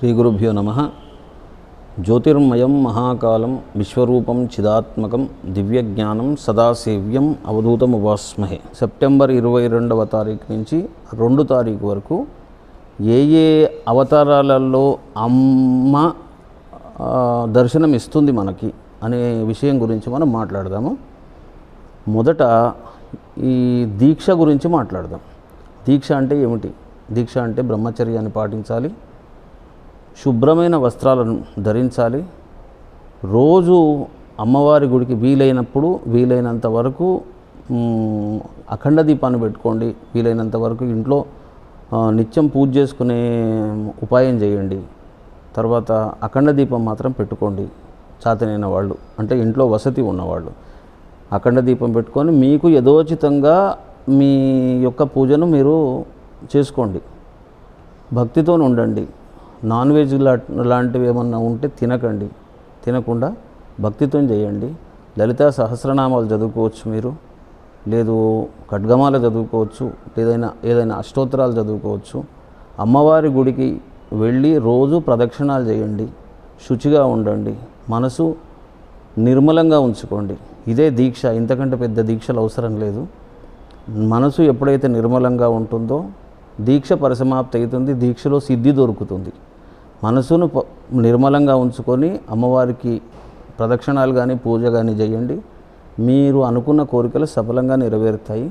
శ్రీ గురుభ్యో నమ. జ్యోతిర్మయం మహాకాలం విశ్వరూపం చిదాత్మకం దివ్యజ్ఞానం సదాసేవ్యం అవధూతం ఉపాస్మహే సెప్టెంబర్ ఇరవై రెండవ తారీఖు నుంచి రెండు తారీఖు వరకు ఏ ఏ అవతారాలలో అమ్మ దర్శనం ఇస్తుంది మనకి అనే విషయం గురించి మనం మాట్లాడదాము. మొదట ఈ దీక్ష గురించి మాట్లాడదాం. దీక్ష అంటే ఏమిటి? దీక్ష అంటే బ్రహ్మచర్యాన్ని పాటించాలి శుభ్రమైన వస్త్రాలను ధరించాలి. రోజు అమ్మవారి గుడికి వీలైనప్పుడు వీలైనంత వరకు అఖండ దీపాన్ని పెట్టుకోండి. వీలైనంత వరకు ఇంట్లో నిత్యం పూజ చేసుకునే ఉపాయం చేయండి. తర్వాత అఖండ దీపం మాత్రం పెట్టుకోండి. చాతనైన వాళ్ళు అంటే ఇంట్లో వసతి ఉన్నవాళ్ళు. అఖండ దీపం పెట్టుకొని మీకు యథోచితంగా మీ యొక్క పూజను మీరు చేసుకోండి. భక్తితో ఉండండి నాన్ వెజ్ లాంటివి ఏమన్నా ఉంటే తినకండి. తినకుండా భక్తితో చేయండి. లలిత సహస్రనామాలు చదువుకోవచ్చు మీరు. లేదు ఖడ్గమాల చదువుకోవచ్చు. ఏదైనా ఏదైనా అష్టోత్తరాలు చదువుకోవచ్చు. అమ్మవారి గుడికి వెళ్ళి రోజు ప్రదక్షిణాలు చేయండి. శుచిగా ఉండండి. మనసు నిర్మలంగా ఉంచుకోండి. ఇదే దీక్ష. ఇంతకంటే పెద్ద దీక్షలు అవసరం లేదు. మనసు ఎప్పుడైతే నిర్మలంగా ఉంటుందో దీక్ష పరిసమాప్తి అవుతుంది. దీక్షలో సిద్ధి దొరుకుతుంది. మనసును నిర్మలంగా ఉంచుకొని అమ్మవారికి ప్రదక్షిణాలు కానీ పూజ కానీ చేయండి మీరు అనుకున్న కోరికలు సఫలంగా నెరవేరుతాయి.